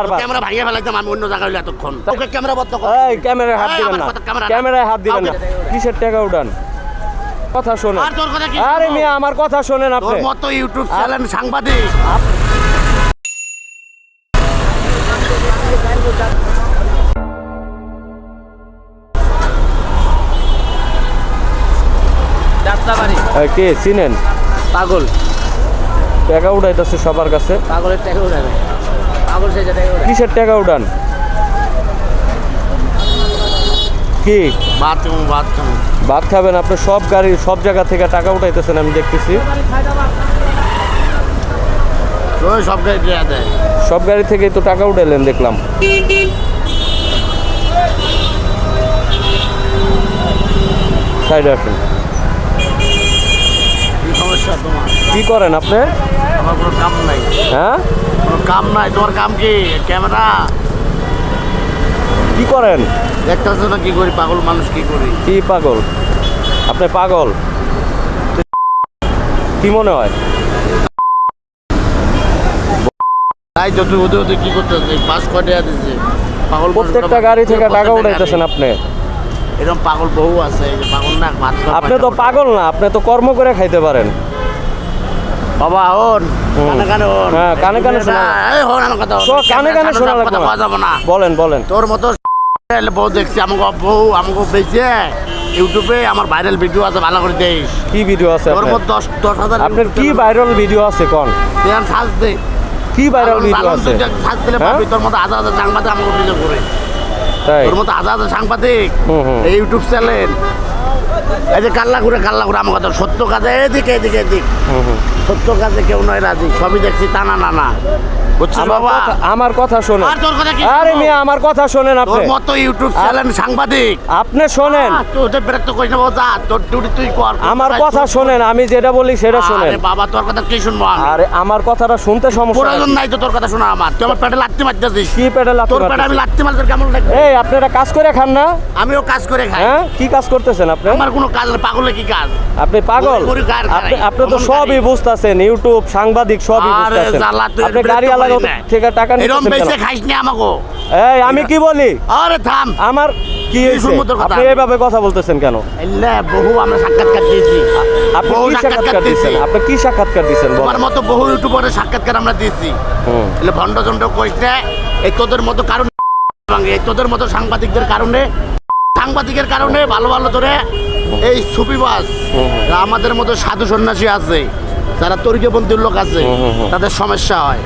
বারবার। ক্যামেরা ভাঙিয়ে ফেলাইতাম আমি অন্য জায়গায় এতক্ষণ। ওকে ক্যামেরা বন্ধ কর এই ক্যামেরায় হাত দিবেন আমার না। কথা ক্যামেরায় হাত দিবেন না। কিসের টাকা উঠান কথা শোনেন। আর তোর কথা কি আরে মিয়া আমার কথা শোনেন তোর মতো ইউটিউব চ্যানেল সাংবাদিক। কে? চিনেন? পাগল। টাকা উঠাইতেছে সবার কাছে। পাগলের টাকা উঠাবে কিসের টাকা উঠান কি? ভাত খাব ভাত খাব খাবেন আপনি? সব গাড়ি সব জায়গা থেকে টাকা উঠাইতেছেন আমি দেখতেছি। সব গাড়ি থেকেই তো টাকা উঠাইলেন দেখলাম। সাইডে আসুন। কি তোমার? কি করেন আপনি? আমার কোনো কাম নাই। হ্যাঁ? কোনো কাম নাই তোমার কাম কি? ক্যামেরা? কি করেন? দেখতেছো না কি করি? পাগল মানুষ কি করি? কি পাগল? আপনি পাগল? কি মনে হয়? তাই তো তুই ওদের ওদের কি করতেছে? পাঁচ কয়টা দিচ্ছে পাগল প্রত্যেকটা গাড়ি থেকে টাকা উঠাইতেছেন আপনি। এরকম পাগল বহু আছে পাগল না ভাত আপনি তো পাগল না আপনি তো কর্ম করে খাইতে পারেন। বাবা হন কানে কানে হন। হ্যাঁ, কানে কানে শোনা এই হন আমার কথা হন। কানে কানে শোনা লাগবে কথা না। না। বলেন বলেন। তোর মতো বউ দেখছি আমাকে বউ আমাকে বেঁচে। ইউটিউবে আমার ভাইরাল ভিডিও আছে ভালো করে দেশ কি ভিডিও আছে তোর মতো দশ দশ হাজার আপনার কি ভাইরাল ভিডিও আছে কোন? সাজ দে। কি ভাইরাল ভিডিও আছে? সাজ দিলে হ্যাঁ? তোর মতো হাজার হাজার সাংবাদিক আমাকে ভিডিও করে। তোর মতো হাজার হাজার সাংবাদিক। এই ইউটিউব চ্যানেল এই যে কাল্লা ঘুরে কাল্লা ঘুরে আমার কথা সত্য কাজে এদিকে এদিকে এদিক। সত্য কাজে কেউ নয় রাজি সবই দেখছি টানা নানা না না বুঝছিস আমার কথা- শোনেন। আর তোর কথা কি আরে শুনব? মিয়া আমার কথা শোনেন তোর আপনি মতো ইউটিউব চ্যানেল সাংবাদিক। আপনি শোনেন। না বাবা, তোর ডিউটি তুই কর। আমার কথা শোনেন আমি যেটা বলি সেটা শোনেন। আরে বাবা তোর কথা কি শুনব আমি? আরে আমার কথাটা শুনতে সমস্যা প্রয়োজন নাই। তো তোর কথা শোনা আমার। তুই আমার পেটে লাগতে মারতেছিস। কি পেটে লাথি তোর পেটে আমি লাগতে মারতে কেমন লাগবে? এই আপনারা কাজ করে খান না। আমিও কাজ করে খাই। হ্যাঁ কি কাজ করতেছেন আপনি? আমার কোনো কাজ পাগলে কি কাজ? আপনি পাগল। আপনি তো সবই। বুঝতেছেন ইউটিউব সাংবাদিক সবই আরে বুঝতেছেন। আপনি গাড়ি বিরক্ত আলাদা করিস না। থেকে টাকা এরম বেঁচে খাইস নি আমাকে এই আমি কি বলি? আরে থাম। আমার কি। আপনি এইভাবে কথা বলতেছেন কেন? বহু আমরা সাক্ষাৎকার দিয়েছি। আপনি কি সাক্ষাৎকার দিচ্ছেন আপনি কি সাক্ষাৎকার দিচ্ছেন তোমার মতো বহু ইউটিউবারের সাক্ষাৎকার আমরা দিয়েছি। এলে ভণ্ড চন্ড কইস না, এই তোদের মতো কারণ এই তোদের মতো সাংবাদিকদের কারণে সাংবাদিকের কারণে ভালো ভালো ধরে এই সুপিবাস আমাদের মতো সাধু সন্ন্যাসী আছে। যারা তরিকপন্থীর লোক আছে। তাদের সমস্যা হয়।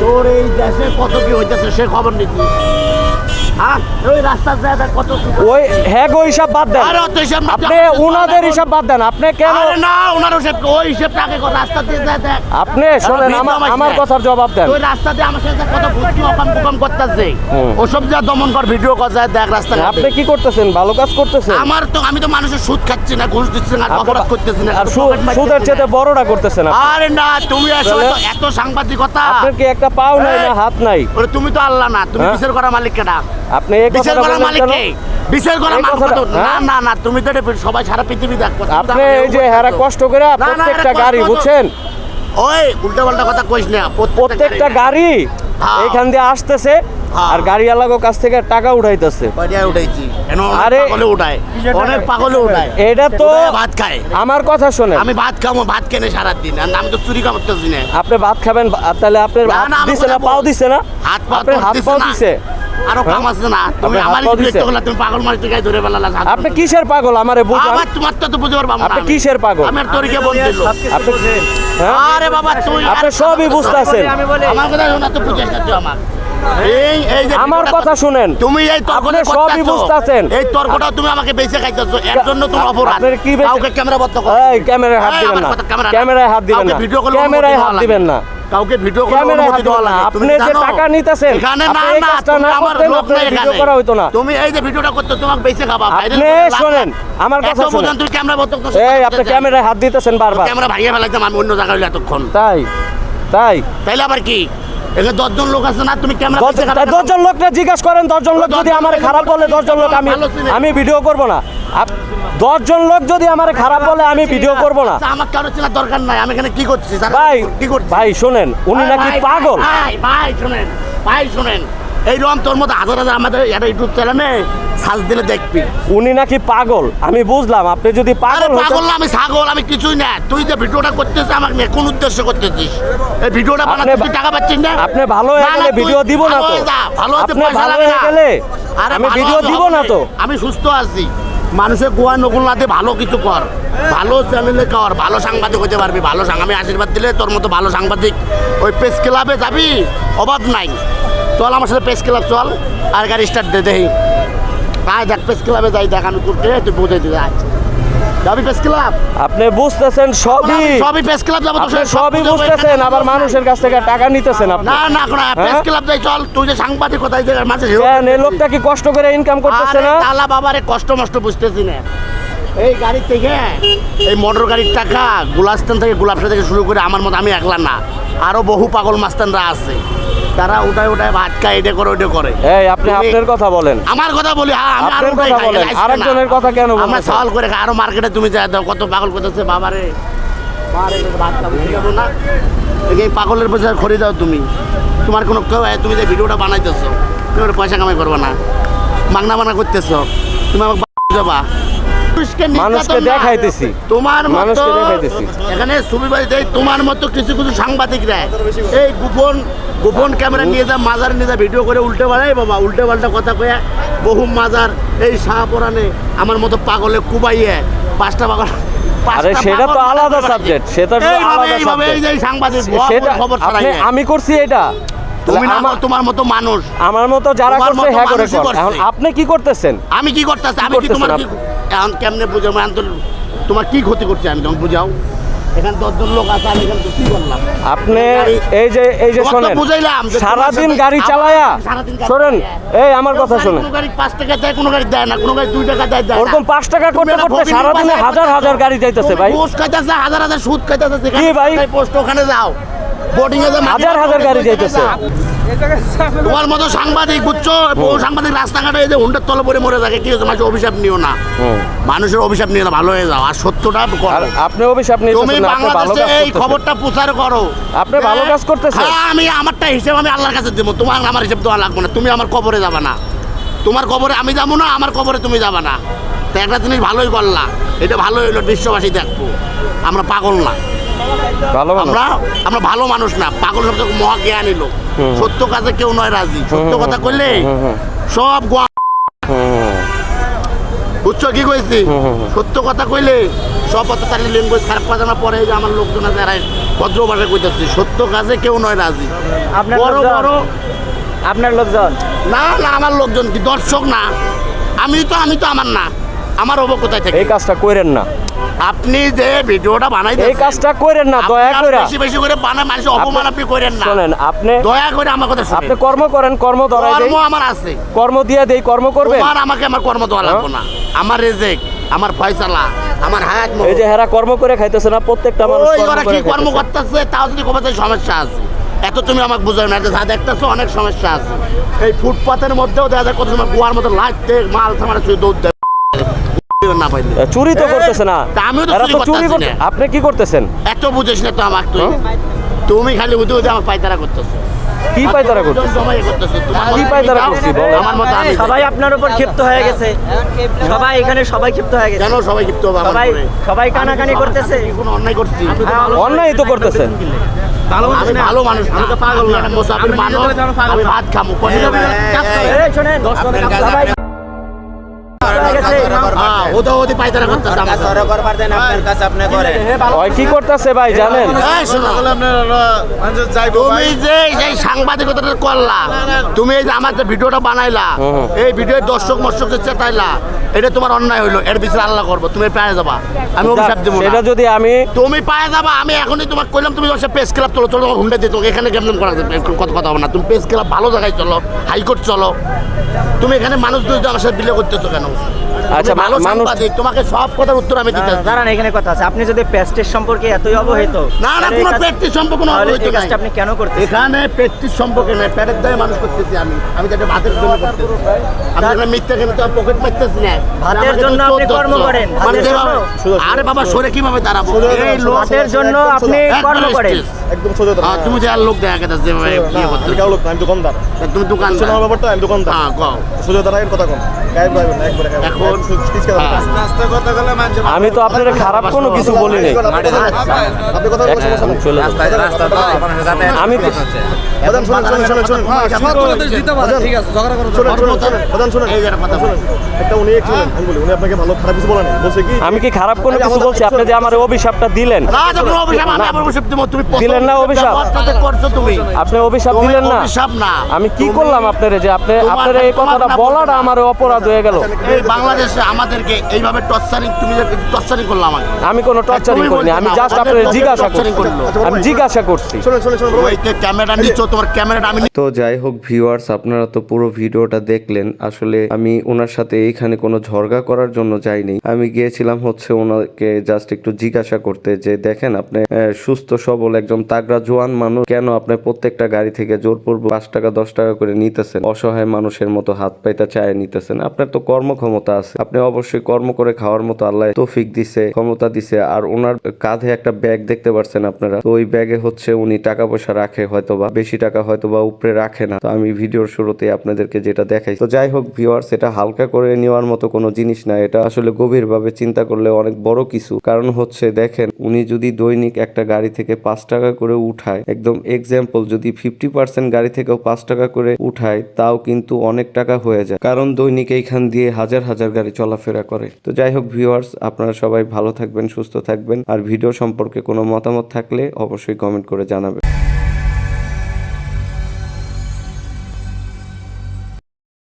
তোর এই দেশে কত কি হইতেছে সে খবর নিতি। হ্যাঁ ওই হ্যাঁ গো হিসাব বাদ দেন। আপনি তুই আমাকে উনাদের বল। হিসাব বাদ দেন। আপনি কেন না ওনার হিসাব ওই হিসাবটা আগে রাস্তা দিয়ে যায় দেখ। আপনি শোনেন আমার মাইস আমার দেয়। কথার জবাব দেন। ওই রাস্তা দিয়ে আমার সাথে কত ভুকি অকাম কুকাম করতেছে। ওসব যা দমন কর ভিডিও কর যায় দেখ রাস্তা আপনি কি করতেছেন? ভালো কাজ করতেছেন? আমার তো আমি তো মানুষের সুদ খাচ্ছি না ঘুষ দিচ্ছি না অপরাধ করতেছি আর সুদের। চেয়ে বড়টা করতেছেন। আরে না তুমি এত- সাংবাদিকতা। আপনার কি একটা পাও নাই না হাত নাই? তুমি তো আল্লাহ না তুমি হ্যাঁ? বিচার করা মালিক কেনা আপনি এই বিচার কথাটা করা মালিক কে? বিচার করা মালিক না হ্যাঁ? না না তুমি তো এটা সবাই সারা পৃথিবী দেখো আপনি এই যে। হেরা কষ্ট করে প্রত্যেকটা গাড়ি বুঝছেন? ওই উল্টা পাল্টা কথা কইস না প্রত্যেকটা গাড়ি। হ্যাঁ। এইখান দিয়ে আসতেছে হ্যাঁ। আর গাড়ি আলাগো কাছ থেকে টাকা উঠাইতেছে। উঠাইছি। আরে, উঠায়? অনেক পাগলে উঠায়। এটা তো ভাত খায়? আমার কথা শোনেন। আমি ভাত খাব ভাত কেনে সারাদিন আর আমি তো চুরি না। আপনি ভাত খাবেন তাহলে আপনি না, দিছে পাও। দিছে না? হাত পা হাত পাও দিছে? আরও? কাম আছে না? তুমি আমার বিরক্ত করলে তুমি পাগল মারতে গায়ে ধরে ফেলালা আপনি কিসের পাগল? আমারে বুঝান। আবার তোমার তো তো বুঝতে পারবা আপনি কিসের পাগল? আমি তোরকে বলতে আপনি হ্যাঁ? আরে বাবা তুই আপনি সবই বুঝতেছেন। আমার কথা শোনা তো বুঝিস না তুই আমার। এই এই যে আমার কথা শুনেন। তুমি এই তর্কটা আপনি সবই বুঝতাছেন। এই তর্কটা তুমি আমাকে বেঁচে খাইতেছো। এর জন্য তুমি আপ- অপরাধ। আপনার কি কাউকে ক্যামেরা বন্ধ করো। এই ক্যামেরায় হাত দিবেন না। ক্যামেরায় হাত দিবেন না। ভিডিও করলে ক্যামেরায় হাত দিবেন না। কাউকে ভিডিও করে ক্যামেরায় অনুমতি দেওয়া না লাগে। আপনি যে টাকা নিতেছেন এখানে না না তুমি আমার লোক না এখানে। করা হইতো না। তুমি এই যে ভিডিওটা করতে তোমাকে বেঁচে খাবা। আপনি শোনেন। আমার কথা শোনেন। তুমি ক্যামেরা বন্ধ করছ এই আপনি ক্যামেরায় হাত দিতেছেন বারবার। ক্যামেরা ভাঙিয়ে ফেলাইতাম আমি অন্য জায়গায় হইলে এতক্ষণ। তাই তাই। তাইলে আবার কি? এখানে দশজন লোক আছে না তুমি ক্যামেরা দশ- দশজন লোকটা জিজ্ঞাসা করেন দশজন লোক যদি আমার খারাপ বলে দশজন লোক আমি আমি ভিডিও করব না। দশজন লোক যদি আমার খারাপ বলে আমি ভিডিও করব না। আচ্ছা, আমার কারও চেনার দরকার নাই আমি এখানে কি করছি? ভাই কি করছি? ভাই শোনেন উনি নাকি পাগল? ভাই ভাই শুনেন ভাই শুনেন এই রকম তোর মতো হাজার হাজার আমাদের ইউটিউব চ্যানেলে সার্চ দিলে দেখবি। উনি নাকি পাগল? আমি বুঝলাম আপনি যদি পাগল পাগল না আমি ছাগল আমি কিছুই না। তুই যে ভিডিওটা করতেছিস আমাকে নিয়ে কোন উদ্দেশ্য করতেছিস? এই ভিডিওটা বানাতে তুই টাকা পাচ্ছিস না? আপনি ভালো হয়ে গেলে ভিডিও দিব না ভালো তো। ভালো হয়ে। গেলে আরে আমি ভিডিও দিব না তো। আমি সুস্থ আছি। মানুষের গোয়া নকুল না দিয়ে ভালো কিছু কর। ভালো চ্যানেলে কর, ভালো সাংবাদিক হতে পারবি, ভালো আমি আশীর্বাদ দিলে তোর মতো ভালো সাংবাদিক ওই প্রেস ক্লাবে যাবি অভাব নাই। চল আমার সাথে প্রেস ক্লাব চল, আর গাড়ি স্টার্ট দে, দেখি। আয় দেখ প্রেস ক্লাবে যাই, দেখ আমি তুই বুঝাই দিতে আয় প্রেস ক্লাব আপনি বুঝতেছেন সবই সবই প্রেস ক্লাব যাব সব সবই বুঝতেছেন আবার মানুষের কাছ থেকে টাকা নিতেছেন আপনি। না না কোনো প্রেস? ক্লাব যাই চল তুই যে সাংবাদিক কোথায় যে মাঝে কেন এই লোকটা কি কষ্ট করে ইনকাম করতেছে আরে না? তালা বাবারে কষ্ট মষ্ট বুঝতেছি না। এই গাড়ি থেকে এই মোটর গাড়ির টাকা গুলাস্তান থেকে গুলাবসা থেকে শুরু করে আমার মতো আমি একলা না। আরও বহু পাগল মাস্তানরা আছে। তারা উঠায় ভাত খায় এটা করে ওটা করে। এই আপনি আপনার কথা বলেন। আমার কথা বলি হ্যাঁ আমি আরও কথা খাই, বলেন, আরেকজনের কথা কেন আমরা বলতেছেন? সওয়াল করে খাই, আরও মার্কেটে তুমি যাই দাও কত পাগল করতেছে বাবারে। বাবারে, ভাত খাব, ঠিক না। এই পাগলের পয়সা খড়ি দাও তুমি। তোমার কোনো কেউ তুমি যে ভিডিওটা বানাইতেছো তুমি পয়সা কামাই করবে না। মাগনা মানা করতেছো। তুমি আমাকে যাবা। মানুষকে দেখাইতেছি। তোমার মানুষকে দেখাইতেছি। এখানে সুবিবাদী তোমার মতো কিছু কিছু সাংবাদিকরা। এই গোপন গোপন ক্যামেরা নিয়ে যা মাজার নিয়ে যা ভিডিও করে উল্টে বাবা। উল্টে পাল্টা কথা কয়ে বহু মাজার এই শাহপুরানে আমার মতো পাগলে কুবাইয়ে পাঁচটা পাগল আরে সেটা তো আলাদা সাবজেক্ট সেটা তো আলাদা এইভাবে সাবজেক্ট সাংবাদিক সেটা খবর আমি করছি এটা। তুমি না তোমার মতো মানুষ। আমার মতো যারা করছে হ্যাঁ করে। এখন আপনি কি করতেছেন? আমি কি করতেছি? আমি কি তোমার এখন কেমনে তোমার কি ক্ষতি করছে? আমি বুঝাও। এখানে দশজন লোক আছে আমি এখানে কি করলাম? আপনি এই যে এই যে শোনেন বুঝাইলাম সারাদিন গাড়ি চালায়া শোনেন এই আমার কথা শোনেন। কোনো গাড়ি পাঁচ টাকা দেয় কোনো গাড়ি দেয় না কোনো গাড়ি দুই টাকা দেয় দেয় ওরকম পাঁচ টাকা করতে করতে সারাদিনে হাজার হাজার গাড়ি যাইতেছে ভাই। ঘুষ খাইতেছে হাজার হাজার সুদ খাইতেছে কি ভাই? পোস্ট ওখানে যাও। বোর্ডিং এ হাজার হাজার গাড়ি যাইতেছে। তোমার মতো সাংবাদিক বুঝছ? বহু সাংবাদিক রাস্তাঘাটে এই যে হুন্ডার তলে পরে মরে থাকে কি হচ্ছে মানুষের অভিশাপ নিও না। মানুষের অভিশাপ নিও না ভালো হয়ে যাও। আর সত্যটা আপনি অভিশাপ তুমি নিতেছেন না, আপনি ভালো বাংলাদেশে এই খবরটা প্রচার করো। আপনি ভালো কাজ করতেছেন। হ্যাঁ আমি আমারটা হিসেব আমি আল্লাহর কাছে দেবো। তোমার আমার হিসেব তোমার লাগবে না। তুমি আমার কবরে যাবা না। তোমার কবরে আমি যাব না আমার কবরে তুমি যাবা না। তো একটা জিনিস ভালোই করলা। এটা ভালো হইল বিশ্ববাসী দেখব। আমরা পাগল না। ভালো আমরা আমরা ভালো মানুষ না পাগল শব্দ মহা জ্ঞানী লোক। সত্য কাজে কেউ নয় রাজি। সত্য কথা কইলে হুম। সব গোয়া কি কইছি। সত্য কথা কইলে সব অত তার ল্যাঙ্গুয়েজ খারাপ কথা না। পরে যে আমার লোকজন ভদ্র ভাষা কইতেছি সত্য কাজে কেউ নয় রাজি। বড় বড় আপনার লোকজন? না না আমার লোকজন কি? দর্শক না। আমি তো আমি তো আমার না। আমার হব কোথায় থেকে। এই কাজটা করেন না। আপনি যে ভিডিওটা বানাই এই কাজটা করেন না দয়া করে। বেশি বেশি করে বানায় মানুষ অপমান আপনি করেন না। শোনেন আপনি দয়া করে আমার কথা আপনি কর্ম করেন কর্ম ধরাই দেই। কর্ম আমার আছে। কর্ম দিয়ে দেই কর্ম করবেন? তোমার আমাকে আমার কর্ম দেওয়া লাগবে না। আমার রেজেক আমার ফয়সালা আমার হায়াত এই যে হেরা কর্ম করে খাইতেছে না প্রত্যেকটা মানুষ কর্ম ওরা করে কি কর্ম করতেছে তাও যদি কোথায় সমস্যা আছে। এত তুমি আমাকে বুঝাও না যা দেখতেছো অনেক সমস্যা আছে। এই ফুটপাতের মধ্যেও দেখা যায় কত সময় গোয়ার মতো লাগতে মাল থামার শুধু দৌড় না পাইলে। চুরি তো করতেছে না। তা আমিও তো চুরি চুরি করতে আপনি কি করতেছেন? এত বুঝিস না তো আমাকে তুই। হ্যাঁ? তুমি খালি উদে উদে আমাকে পায়তারা করতেছো। কি পাই তারা করতেছে? জমাই করতেছো। কি পায়তারা করছি আমার মতো আমি সবাই আপনার উপর ক্ষিপ্ত হয়ে গেছে। সবাই এখানে সবাই ক্ষিপ্ত হয়ে গেছে। কেন সবাই ক্ষিপ্ত হবে আমার সবাই সবাই কানাকানি করতেছে। কি কোনো অন্যায় করছি। অন্যায় তো করতেছেন ভালো মানুষ আমি তো পাগল না। মুসাফির মানুষ। আমি ভাত খামো এই হ্যাঁ, ওদা ওদি পায়তারা করতেছে আমার সাথে। ওই কি করতেছে ভাই জানেন? তুমি যে এই সাংবাদিকতাটা করলা তুমি এই যে আমার যে ভিডিওটা বানাইলা হুম। এই ভিডিও দর্শক মর্শক চেতাইলা এটা তোমার অন্যায় হইল এর বিচার আল্লাহ করব তুমি পায়ে যাবা। আমি অভিশাপ দেবো সেটা যদি আমি তুমি পায়ে যাবা আমি এখনই তোমাকে কইলাম তুমি সে প্রেস ক্লাব চলো চলো হুন্ডা দিত এখানে কেমন করা একটু কথা হবে না। তুমি প্রেস ক্লাব ভালো জায়গায় চলো হাইকোর্ট চলো। তুমি এখানে মানুষ দুই আমার সাথে বিলে করতেছো কেন? আচ্ছা, ভালো সাংবাদিক তোমাকে সব কথার উত্তর আমি দিতে দাঁড়ান এখানে কথা আছে। আপনি যদি পেস্টের সম্পর্কে এতই অবহিত না না কোনো ব্যক্তির সম্পর্ক কোনো অবহিত কাজটা নাই। আপনি কেন করতেছেন? এখানে পেটটির সম্পর্কে নাই পেটের দায়ে মানুষ করতেছি আমি। আমি তো একটা ভাতের জন্য করতেছি। আমি এখানে মিথ্যা কেন তো পকেট মারতেছি না। ভাতের জন্য আপনি কর্ম করেন, মানে ভাতের জন্য? আরে বাবা সরে কীভাবে দাঁড়াবো? এই লোক ভাতের জন্য আপনি কর্ম করেন। একদম সোজা তুমি যে আর লোক দেখা গেছে যেভাবে ইয়ে আমি করতে না, আমি দোকানদার। তুমি দোকান ব্যাপারটা আমি দোকানদার। হ্যাঁ সোজা দাঁড়ায় কথা কম। আমি তো আপনার খারাপ কোনো কিছু বলি নাই। আমি শুনেন শুনেন শুনেন শুনেন। বাজান, শুনেন শুনেন শুনেন বাজান শুনেন এই যে একটা কথা শুনেন একটা উনি এক শুনেন আমি বলি উনি আপনাকে ভালো খারাপ কিছু বলেন। বলছে কি আমি কি খারাপ কোনো কিছু বলছি? আপনি যে আমার অভিশাপটা দিলেন। না যখন অভিশাপ আমি আবার অভিশাপ দিব তুমি দিলেন না অভিশাপ? করছ তুমি। আপনি অভিশাপ দিলেন না। অভিশাপ না। আমি কি করলাম আপনারে যে আপনি তোমার- আপনার এই কথাটা না বলাটা আমার অপরাধ হয়ে গেল। এই বাংলাদেশে আমাদেরকে এইভাবে টর্চারিং তুমি টর্চারিং করল আমাকে। আমি কোনো টর্চারিং করিনি আমি জাস্ট আপনার জিজ্ঞাসা করছি। আমি জিজ্ঞাসা করছি। ক্যামেরা নিচ্ছ তোমার ক্যামেরাটা আমি তো যাই হোক ভিউয়ার্স আপনারা তো পুরো ভিডিওটা দেখলেন। আসলে আমি ওনার সাথে এইখানে কোনো ঝরগা করার জন্য যাইনি। আমি গিয়েছিলাম হচ্ছে ওনাকে জাস্ট একটু জিজ্ঞাসা করতে যে, দেখেন আপনি সুস্থ, সবল একজন তাগড়া জোয়ান মানুষ, কেন আপনি প্রত্যেকটা গাড়ি থেকে জোরপূর্বক পাঁচ টাকা, দশ টাকা করে নিতেছেন? অসহায় মানুষের মতো হাত পাইতা চায় নিতেছেন। আপনার তো কর্মক্ষমতা আছে। আপনি অবশ্যই কর্ম করে খাওয়ার মতো আল্লাহ তৌফিক দিছে, ক্ষমতা দিছে। আর ওনার কাঁধে একটা ব্যাগ দেখতে পারছেন আপনারা। তো ওই ব্যাগে হচ্ছে উনি টাকা পয়সা রাখে হয়তো বা বেশি টাকা হয়তো বা উপরে রাখে না। তো আমি ভিডিওর শুরুতে আপনাদেরকে যেটা দেখাই। তো যাই হোক ভিউয়ার্স এটা হালকা করে নেওয়ার মতো কোনো জিনিস না। এটা আসলে গভীরভাবে চিন্তা করলে অনেক বড় কিছু। কারণ হচ্ছে, দেখেন, উনি যদি দৈনিক একটা গাড়ি থেকে পাঁচ টাকা করে উঠায়, একদম এক্সাম্পল যদি ফিফটি পার্সেন্ট গাড়ি থেকেও পাঁচ টাকা করে উঠায়, তাও কিন্তু অনেক টাকা হয়ে যায়। কারণ দৈনিক এইখান দিয়ে হাজার হাজার গাড়ি চলাফেরা করে। তো যাই হোক ভিউয়ার্স আপনারা সবাই ভালো থাকবেন, সুস্থ থাকবেন। আর ভিডিও সম্পর্কে কোনো মতামত থাকলে অবশ্যই কমেন্ট করে জানাবেন।